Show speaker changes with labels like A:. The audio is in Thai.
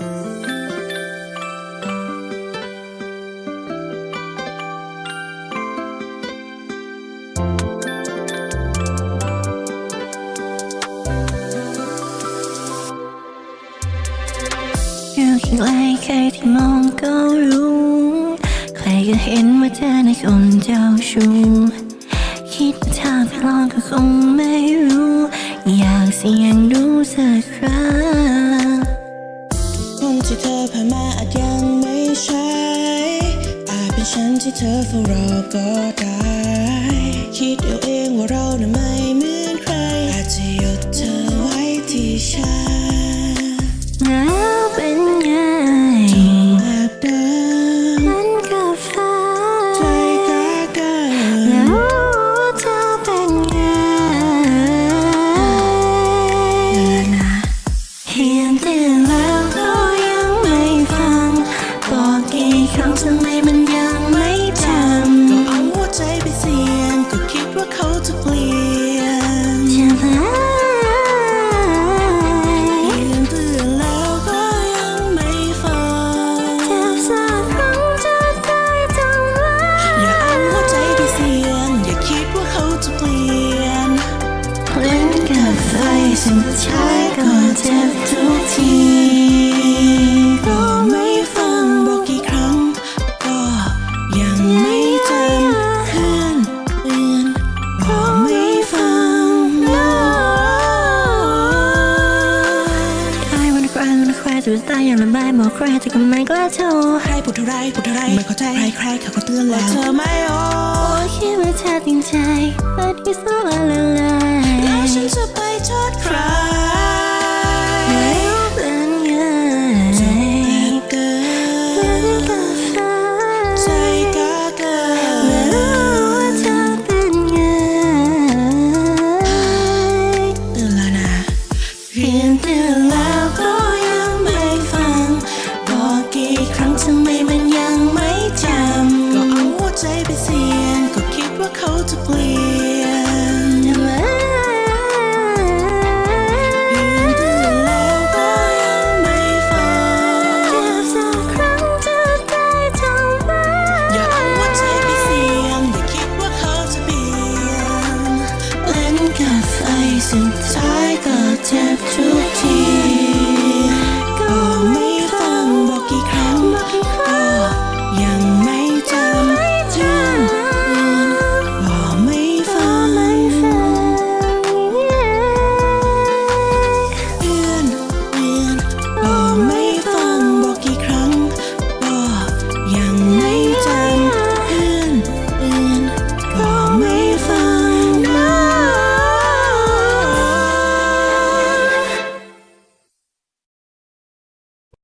A: อยู่ข้างไกลใครที่มองก็รู้ ใครก็เห็นว่าเธอในคนเจ้าชู้คิดว่าถ้าไปลองก็คงไม่รู้ อยากเสี่ยงดูสักครั้ง
B: ที่เธอเฝ้ารอก็ได้ คิดเอาเองว่าเราน่ะไม่เหมือนใครอาจจะหยุดเธอ จะเปลี่ยน
A: จะไหม
B: เพียงเตือนแล้วก็ยังไม่ฟัง
A: เจ็บสักครั้งจะได้จำไว้
B: อย่าเอาหัวใจไปเสี่ยงอย่าคิดว่าเขาจะเปลี่ยน
A: เล่นกับไฟสุดท้ายก็เจ็บทุกที I wanna cry wanna cry สุดท้ายยังระบายบอกใครแต่ก็ไม่กล้าโทร
B: ใครพูดเท่าไรพูดเท่าไรไม่เข้าใจใครใครเขาก็เตือนแล้วเธอไม่โอ้
A: โอ้คิดว่าเธอจริงใจ but it's all a lie
B: แล้วฉันจะไปโทษใคร
A: สิน
B: ใ处เ